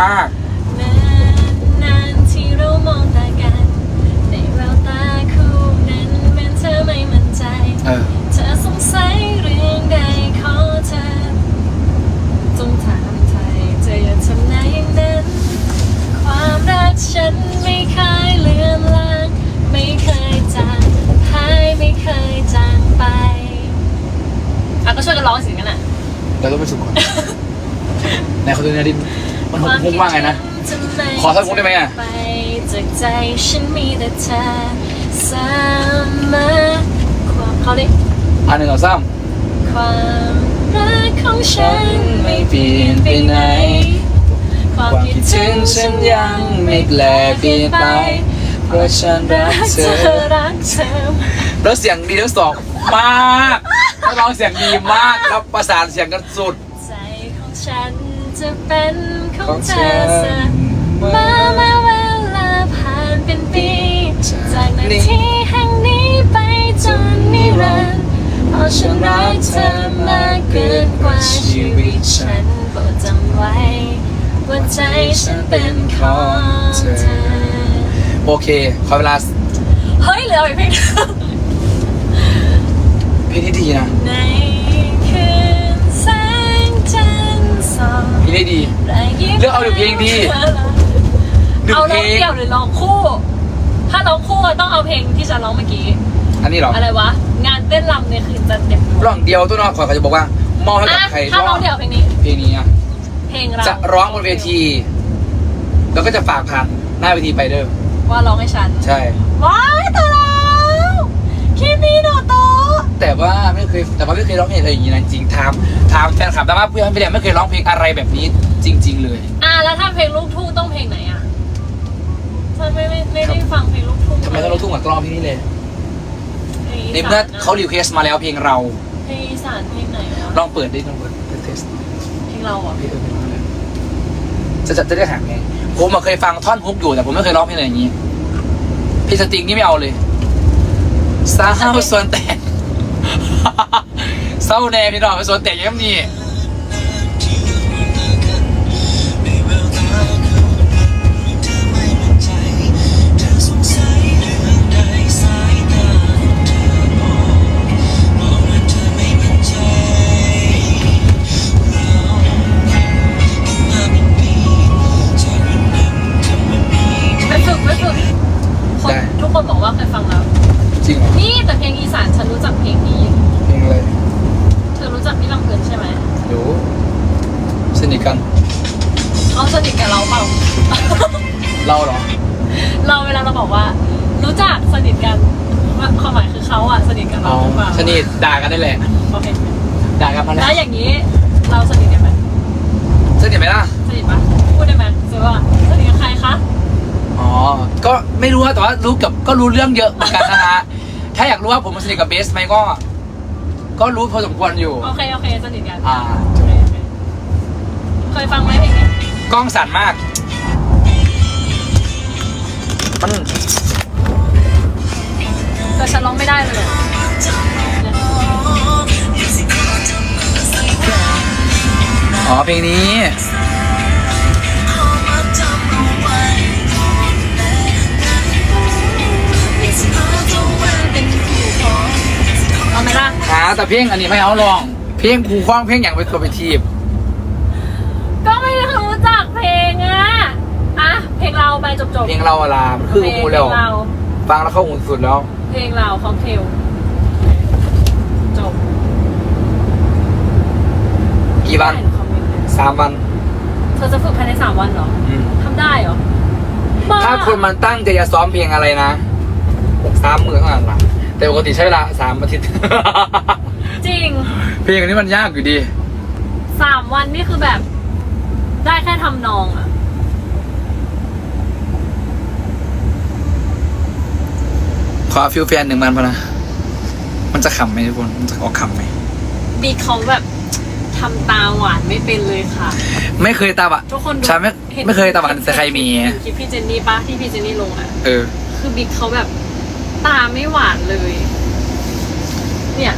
มาก นานนานที่เรามองตากัน ในแววตาคู่นั้นเหมือนเธอไม่มั่นใจ เออ เธอสงสัยเรื่องใดขอเธอจงถามไทยเธออย่าทำหน้าอย่างนั้น ความรักฉันไม่เคยเลือนลาง ไม่เคยจางหายไม่เคยจางไปอะก็ช่วยกันร้องสิกันอะเราต้องไปสุดก่อน ไหนเขาดูเนื้อดิ มันหกว่าไงนะ ขอสักมุกได้ไหมอะไปจากใจฉันมีแต่เธอเสมอความเขาดิอันหนึ่งสองสามความรักของฉันไม่เปลี่ยนไปไหน ความคิดถึงฉันยังไม่แปลเปลี่ยนไป เพราะฉันรัรักกเธเธออรักเธอแล้วเสียงดีทั้งสองมากแล้วร้องเสียงดีมากแล้วประสานเสียงกันสุด ใจของฉันจะเป็น ขขอองงเธฉัอนเสมอมาเวลาผ่านเป็นปี จากนาทีแห่งนี้ไปจนนิรันดร์เพราะฉันรักเธอมากเกินกว่าชีวิตฉันโปรดจำไว้ ว่าใจฉันเป็นของเธอ โอเค ขอเวลาเฮ้ยเหลืออีกเพลงเดียวเพลงที่ดีนะ ใน ส่องเพลงที่ดีรยยิ้มเลือกเอาหนึ่งเพลงดี หนึ่งเอาเพร้ลองงเดี่ยวหรือร้องคู่ ถ้าร้องคู่อะต้องเอาเพลงที่ฉันร้องเมื่อกี้ อันนี้เหรออะไรวะ งานเต้นรำในคืนจันทร์เต็มดวงร้องเดียวตัวน้องขอเขาจะบอกว่ามอบให้กับอะใครถ้าร้องเดี่ยวเพลงนี้ เพลงนี้อะเพลงเราจะร้องบนเวที แล้วก็จะฝากผ่านหน้าเวทีไปเด้อว่าร้องให้ฉัน ใช่ ว้ายตายแล้วคิมิโนโตะ แต่ว่าไม่เคยแต่ว่าไม่เคยร้องเพลงอะไรอย่างนี้นะจริงๆถามถามแฟนคลับแต่ว่าเพื่อนไม่ได้ไม่เคยร้องเพลงอะไรแบบนี้จริง ๆ เลย อะแล้วถ้าเพลงลูกทุ่งต้องเพลงไหนอะฉันไม่ไม่ไม่ได้ฟังเพลงลูกทุ่งทำไมต้องร้องทุ่งเหมือนร้องเพลงนี้เลยเพลงในอีสเมื่อนะเขารีเควสมาแล้วเพลงเราเพลงอีสานเพลงไหนวะลองเปิดดิลองเปิดเทสเพลงเราอะเพลงเออเพลงเราเลยจะจะจะได้หาไงผมอะเคยฟังท่อนฮุกอยู่แต่ผมไม่เคยร้องเพลงอะไรอย่างนี้พี่สตริงนี่ไม่เอาเลยสาวส่วนแตก เศร้าแน่พี่น้องสวนแตะยังนี้ เราอหรือเปล่าสนิทด่ากันได้แหละ โอเคด่ากันมาแล้แล้ววอย่างนี้เราสนิทกันไหมสนิทไหมล่ะ สนิทปะพูดได้ไหมสมมติว่าสนิทกับใครคะอ๋อ ก็ไม่รู้นะแต่ว่ารู้กับก็รู้เรื่องเยอะเหมือนกันนะฮะ ถ้าอยากรู้ว่าผมสนิทกับเบสไหมก็ ก็รู้พอสมควรอยู่ โอเคโอเคสนิทกันอ่า โอเคโอเคเคยฟังไหมเพลงนี้กล้องสั่นมาก มัน เพลงนี้เอาไหมล่ะหาแต่เพลงอันนี้ไม่เอาลอง เพลงครูคว้างเพลงอย่างไปตัวไปทีบก็ไม่รู้จักเพลงอะอะเพลงเราไปจบจบเพลงเราอะลามันคือกูเพแล้ลวงเราฟังแล้วเข้าหูสุดแล้ว เพลงเราของเทลจบกี่วัน สามวันเธอจะฝึกภายในสามวันเหรออืมทำได้เหรอบ้ถ้าคนมันตั้งใจจะซ้อมเพลงอะไรนะสามมือเท่านั้นละแต่ปกติใช้เวลาสามอาทิตย์ จริงเพลงอันนี้มันยากอยู่ดี สามวันนี่คือแบบ ได้แค่ทำนองอะขอฟิลแฟนหนึ่งมันพอนะ มันจะขำไหมทุกคน มันจะออกขำไหมบีเขาแบบ ทำตาหวานไม่เป็นเลยค่ะ ไม่เคยตาบะทุกคนดูฉันไม่ห็ไม่เคยตาบะใส่ใครมี เห็นคลิปพี่เจนนี่ปะที่พี่เจนนี่ลงอะเออ คือบิ๊กเขาแบบตาไม่หวานเลย เนี่ย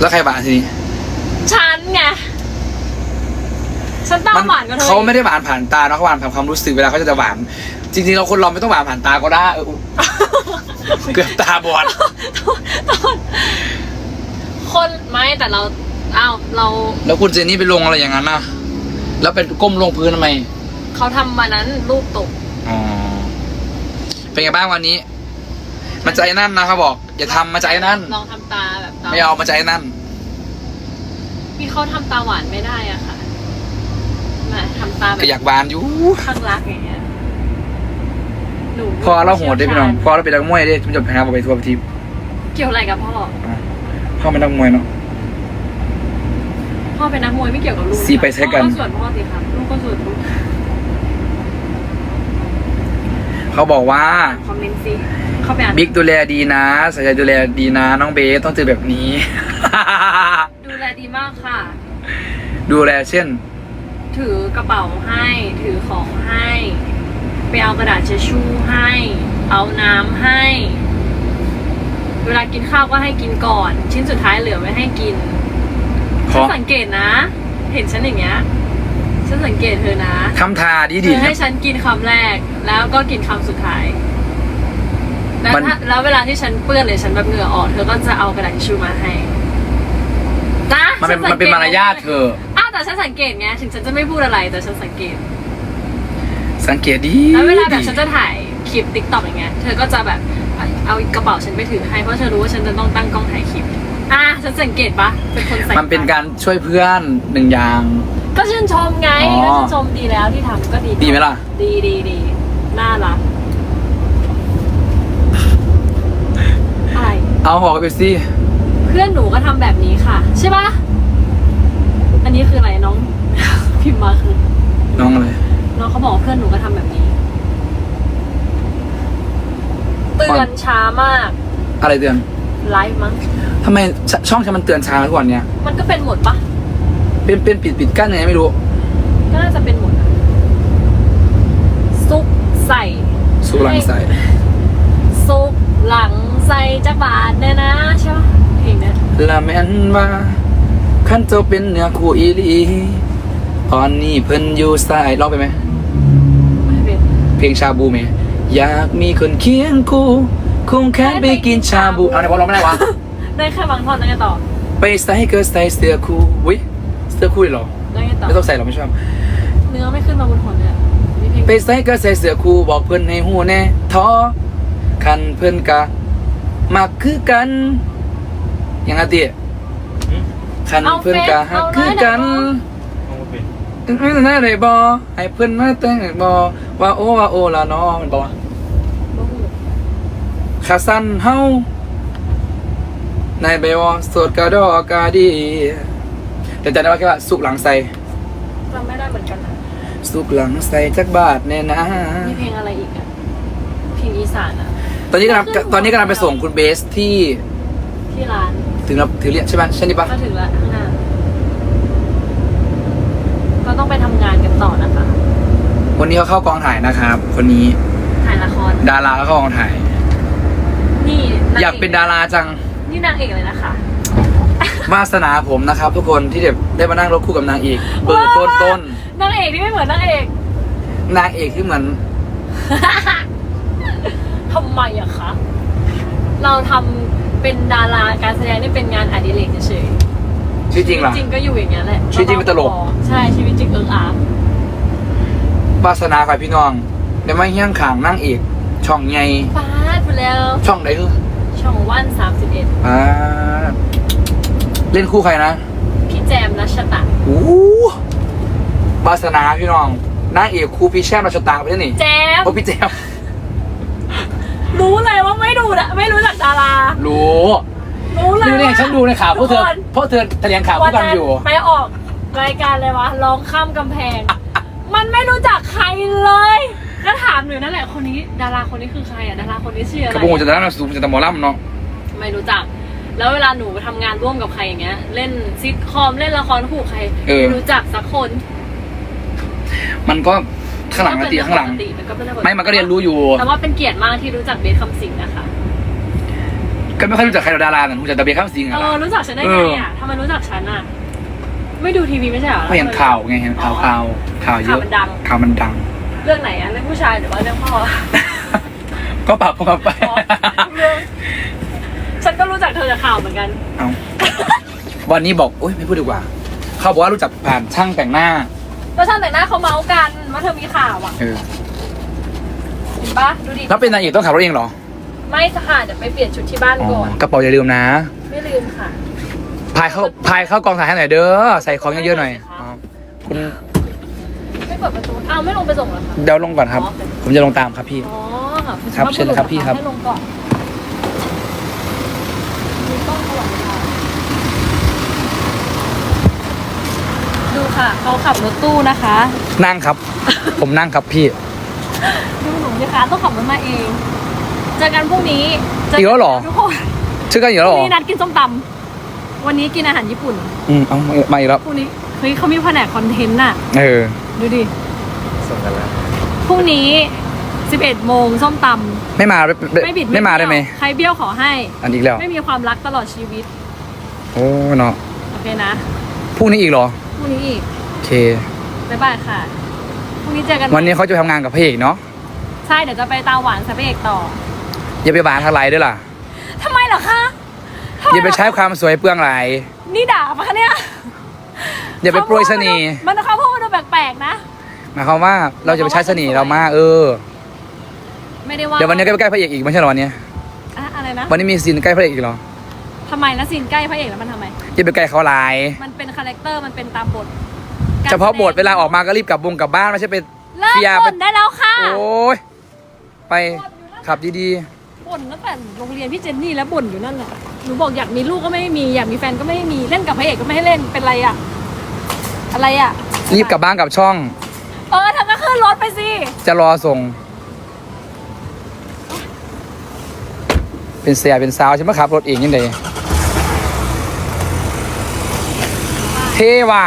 แล้วใครบะทีนี้ฉันไง ฉันตาหวานกับเธอเขาไม่ได้หวานผ่านตาเนาะเขาหวานผ่านความรู้สึกเวลาเขาจะหวาน จริงๆเราคนเราไม่ต้องหวานผ่านตาก็ได้เอออุ๊ยเกือบตาบอด คนไม่แต่เราอ้าวเราแล้วคุณเจนนี่ไปลงอะไรอย่างนั้นนะแล้วเป็นก้มลงพื้นทำไมเขาทำวันนั้นรูปตกอ๋อเป็นไงบ้างวันนี้มันใจนั่นนะเขาบอก อย่าทำมาใจนั่นลองทำตาแบบตาไม่เอามาใจนั่นพี่เขาทำตาหวานไม่ได้อะค่ะมาทำตาแบก็บอยากหวานอยู่ข้างรักอย่างเงี้ยหนูพอเราโหดได้พี่น้องพอเราเป็นนักมวยได้ทุกจบแพ้เราไปทัวร์ไปทีมเกี่ยวอะไรกับพ่อ พ่อเป็นนักมวยเนาะ พ่อเป็นนักมวยไม่เกี่ยวกับลูกสีไปใช้กัน พ่อส่วนพ่อสิครับลูกก็ส่วนลูกเขาบอกว่าคอมเมนต์สิเข้าไปอ่านบิ๊กดูแลดีนะสายใจดูแลดีนะ น้องเบสต้องเจอแบบนี้ ดูแลดีมากค่ะ ดูแลเช่น ถือกระเป๋าให้ ถือของให้ ไปเอากระดาษเช็ดชู่ให้ เอาน้ำให้ เวลากินข้าวก็ให้กินก่อน ชิ้นสุดท้ายเหลือไว้ให้กินขฉัอนสังเกตนะ เห็นฉันอย่างเงี้ยฉันสังเกตเธอนะทำทาดีเธดีอให้ฉันกินคำแรก แล้วก็กินคำสุดท้ายแล้วมันถ้าแล้วเวลาที่ฉันเปื้อนหรือฉันแบบเหงื่อออกเธอก็จะเอากระดาษทิชชู่มาให้นะมันเป็นฉัมันเป็นสังกตมารยาทเธอ อ้าวแต่ฉันสังเกตไงถึงฉันจะไม่พูดอะไรแต่ฉันสังเกต สังเกตดีแล้วเวลาแบบดีฉันจะถ่ายคลิปติ๊กต็อกอย่างเงี้ยเธอก็จะแบบ เอากระเป๋าฉันไปถือให้เพราะเธอรู้ว่าฉันจะต้องตั้งกล้องถ่ายคลิปอะฉันสังเกตปะเป็นคนใส่มันเป็นการช่วยเพื่อนหนึ่งอย่าง ก็ชื่นชมไงอ๋อก็ชื่นชมดีแล้วที่ทำก็ดีดีไหมล่ะ ดีดีดีน่ารักอะไรเอาบอกไปสิเพื่อนหนูก็ทำแบบนี้ค่ะ ใช่ปะอันนี้คืออะไรน้อง พิมพ์มาคือน้องอะไรน้องเขาบอกว่าเพื่อนหนูก็ทำแบบนี้ เตือนช้ามากอะไรเตือนไลฟ์มั้งทำไมชช่องฉันมันเตือนช้าทุกวันเนี้ยมันก็เป็นหมดปะเป็นเป็นปิดปิดกั้นยังไงไม่รู้ก็น่าจะเป็นหมดอะซุกใส่สู้หลังใส่ซุกหลังใส่จะบาดเนี่ยนะใช่ปะเพลงเนี้ยละแม่นว่าขั้นเจ้าเป็นเนื้อคู่อีหลีตอนนี้เพิ่นอยู่สายร้องไปไหมไม่เป็นเพลงชาบูไหม อยากมีคนเคียงคู่คงแค่ไปกินชาบูเอาไหนบอกร้องไม่ได้วะ ได้แค่บางท่อนได้ไงต่อไปใส่ก็ใส่เสื้อคู่อุ้ยเสื้อคู่เลยเหรอได้ไงต่อ ไม่ต้องใส่หรอกไม่ชอบ เนื้อไม่ขึ้นมาบนหัวเลยอะมีเพลงไปใส่ก็ใส่เสื้อคู่บอกเพิ่นให้หูแน่ท้อคันเพิ่นกะมักคือกันยังไงติคันเพิ่นกะฮักคือกัน ตึงนั่นได้บ่ให้เพิ่อนมาแต่งบ่ว่าโอว่าโอละน้อมันบ่วะโอ้โหขาสั้นเฮาในใบวอสดกระดอกกาดี แต่จำได้ว่าแค่ว่าสุกหลังใส่จำไม่ได้เหมือนกันนะสุกหลังใส่จักบาทแน่นะมีเพลงอะไรอีกอะเพลงอีสานอะตอนนี้กำลังตอนนี้กำลังไปส่งคุณเบสที่ที่ร้านถึงแล้วถึงเรียกใช่ไหมใช่นี่ปะก็ถึงแล้วข้างหน้าก็ต้องไปทำงานกันต่อนะคะวันนี้เขาเข้ากองถ่ายนะครับ คนนี้ถ่ายละคร ดาราเขาเข้ากองถ่าย นี่งอยากเป็นดาราจัง นี่นางเอกเลยนะคะวาสนาผมนะครับ ทุกคนที่แบบได้มานั่งรถคู่กับนางเอกเบอร์ต้นต้นนางเอกที่ไม่เหมือนนางเอก นางเอกที่เหมือน ทำไมอะคะ เราทำเป็นดาราการแสดงนี่เป็นงานอดิเรกเฉยๆ ชื่อจริงเหรอชีวิตจริงก็อยู่อย่างเงี้ยแหละชีวิตจริงเป็นตลก ใช่ชีวิตจริงเอิงอาร์วาสนาใครพี่น้องได้มาเฮี้ยงขางนางเอกช่องใหญ่ฟาดไปแล้วช่องไหนคือช่องวันสามสิบเอ็ดอ่าเล่นคู่ใครนะ พี่แจมรัชตะอู้วาสนาพี่น้องนางเอกครูพี่แช่มราชตาไปที่นี่แจมโอ้พี่แจมรู้เลยว่าไม่ดูนะไม่รู้จักดารารู้ ฉันดูในข่าวพวกเธอทุคนพวกเธอแถลงข่าววัคู่กันอยู่ ไปออกรายการเลยวะร้องข้ามกำแพง มันไม่รู้จักใครเลยแล้วถามหนูนั่นแหละคนนี้ ดาราคนนี้คือใครอะดาราคนนี้ชื่ออะไรกระปุกจะนั่งสูงจะตะหมอลำเนาะไม่รู้จัก แล้วเวลาหนูไปทำงานร่วมกับใครอย่างเงี้ย เล่นซิทคอมเล่นละครคู่ใครเออไม่รู้จักสักคนมันก็ข้างหลังนะตีข้างหลัง มันก็เป็นเรื่องปกติมันก็เป็นเรื่องปกติไม่มันก็เรียนรู้อยู่ แต่ว่าเป็นเกียรติมากที่รู้จักเบสคำสิงห์นะคะ ก็ไม่ค่อยรู้จักใครหรอกดาราแต่รู้จักแต่เบียร์ข้ามสิงห์เออะอรู้จักฉันได้ไงอะทำไมรู้จักฉันอะ ไม่ดูทีวีไม่ใช่เหรอไม่เห็นข่าวไงเห็นข่าวข่าวข่าวเยอะ ข่าวมันดัง ข่าวมันดัง เรื่องไหนอะเรื่องผู้ชายหรือว่าเรื่องพ่อ ก็ปรับพวกเราไป อ๋อเรื่องฉันก็รู้จักเธอจากข่าวเหมือนกัน เอาวันนี้บอกอุ้ยไม่พูดดีกว่า เขาบอกว่ารู้จักผ่านช่างแต่งหน้า ก็ช่างแต่งหน้าเขาเมาส์กันว่าเธอมีข่าวอะเออ เห็นปะดูดิ แล้วเป็นนางเอกต้องขับรถเองเหรอ ไม่ค่ะเดี๋ยวไปเปลี่ยนชุดที่บ้านอ๋อก่อน กระเป๋าอย่าลืมนะ ไม่ลืมค่ะ พายเข้าพายเข้ากองถ่ายให้หน่อยเด้อ ใส่ของเยอะๆหน่อยอ๋อคุณไม่เปิดประตูอ้าวไม่ลงไปส่งเหรอคะเดี๋ยวลงก่อนครับอ๋อผมจะลงตามครับพี่ อ๋อค่ะณครับสุภาพเชิญเลยครับพี่ครับ ให้ลงก่อนมีกล้องตลอดเวลาดูค่ะเขาขับรถตู้นะคะนั่งครับ ผมนั่งครับพี่ ดูหนูนะคะต้องขับรถมาเอง เจอกันพรุ่งนี้เจอีกแล้วเหรอ ทุกคนชื่อกันอยู่พแล้วเหรรุ่งอนี้นัดกินส้มตำวันนี้กินอาหารญี่ปุ่นอืมเอามาอีกแล้วพรุ่งนี้เฮ้ยเขามีแผนกคอนเทนต์น่ะ เออ ดูดิส่งกันแล้วพรุ่งนี้ 11 โมงส้มตำไม่มาไม่ไม่บิดไม่มาได้ไหม เบี้ยวใครเบี้ยวขอให้ อันอีกแล้ว ไม่มีความรักตลอดชีวิต โอ้เนาะโอเคนะพรุ่งนี้อีกเหรอ พรุ่งนี้อีกโอเค บ๊ายบายค่ะพรุ่งนี้เจอกันวันนี้เขาจะไปทำงานกับพระเอกเนาะ ใช่เดี๋ยวจะไปตาหวานสเปกต่อ อย่าไปบานทางไรด้วยล่ะ ทำไมเหรอคะทำมอย่าไปใช้ความสวยเปลืองไหลาย นี่ด่าปะคะเนี่ยอย่าไปโปรยเสน่ห์มันเขาพูดมาดูแปลกๆนะ หมายความว่าเราจะไปใช้เสน่ห์เรามากเออ ไม่ได้ว่าเดี๋ยววันนี้ก็ไปใกล้พระเอกอีกไม่ใช่เหรอวันนี้ อะอะไรนะวันนี้มีซีนใกล้พระเอกอีกเหรอ ทำไมแล้วซีนใกล้พระเอกแล้วมันทำไม อย่าไปใกล้เขาหลาย มันเป็นคาแรคเตอร์มันเป็นตามบทเฉพาะบทเวลาออกมาก็รีบกลับวงกลับบ้านไม่ใช่ไปเลิกเคลียร์บ่นได้แล้วค่ะ โอ้ยไปขับดี บ่นตั้งแต่โรงเรียนพี่เจนนี่แล้วบ่นอยู่นั่นแหละหนูบอกอยากมีลูกก็ไม่มีอยากมีแฟนก็ไม่มีเล่นกับพระเอกก็ไม่ให้เล่นเป็นไรอะอะไรอะๆรีบกลับบ้านกลับช่อง เออเธอก็ขึ้นรถไปสิจะรอส่ง เป็นเสียเป็นสาวใช่ไหมขับรถเองยังไงเทว่ะ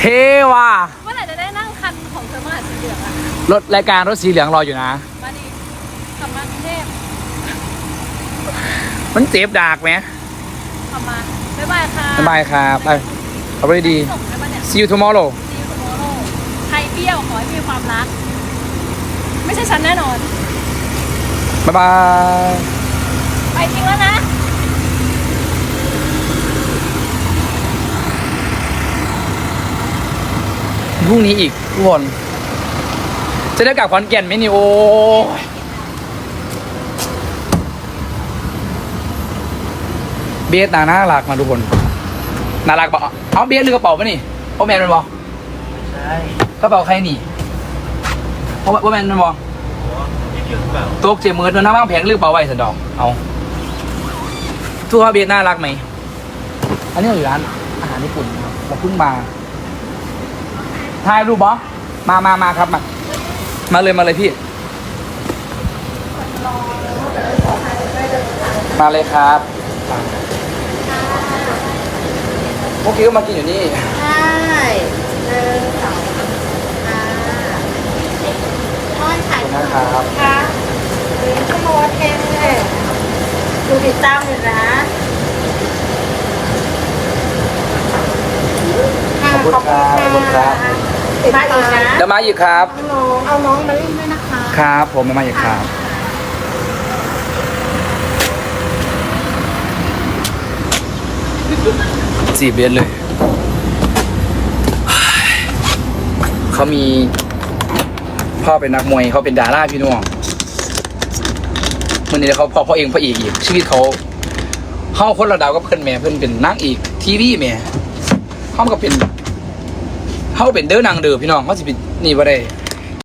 เทว่ะเมื่อไหร่จะได้นั่งคันของเธอมาสีเหลืองอะรถรายการรถสีเหลืองรออยู่นะ มาดิขับมากรุงเทพ มันเจ็บดากไหมขับมาบ๊ายบายค่ะสบายครับไปเอาไปดี ส่งได้ปะเนี่ย see you tomorrow ซีโมโรใครเปรี้ยวขอให้มีความรัก ไม่ใช่ฉันแน่นอน บ๊ายบาย ไปจริงแล้วนะพรุ่งนี้อีกทุกคน จะได้กลับขอนแก่นไหมนี่โอ้ย บสน่าน่ารักมาทุกคนน่ารักเปล่าเอาเบสลือกระเป๋าปะนี่โอแมนมันบอกใช่กระเป๋าใครนี่โอโอแมนมันบอกไม่เกี่ยวหรือเปล่าโต๊ะเจมือเดินหน้าบ้างแผงลือกระเป๋าไว้สันดอกเอาทุกคนเบสน่ารักไหมอันนี้เราอยู่ร้านอาหารญี่ปุ่นนะครับเราเพิ่งมาถ่ายรูปบอมามามาครับมามาเลยมาเลยพี่ มาเลยครับเมื่อกี้ก็มากินอยู่นี่ใช่หนึ่งสองค่ะทอดไข่ขอบคุณนะครับค่ะหรือขโมยเองเลยดูติดตามอยู่นะขอบคุณครับขอบคุณครับ ติดตามนะเดี๋ยวมาอีกครับน้องเอาน้องมาเล่นด้วยนะคะครับ ผมมาอีกครับ สี่เบสเลย เขามี พ่อเป็นนักมวยเขาเป็นดาราพี่น้องมันนี้เขาพ่อพ่อเองพระเอกอีกชีวิตเขาเข้าคนระดับก็เพื่อนแม่เพื่อนเป็นนางเอกทีวีแม่เขาก็เป็นเขาเป็นเด้อนางเด้อพี่น้องเขาสิเป็นนี่บ่ได้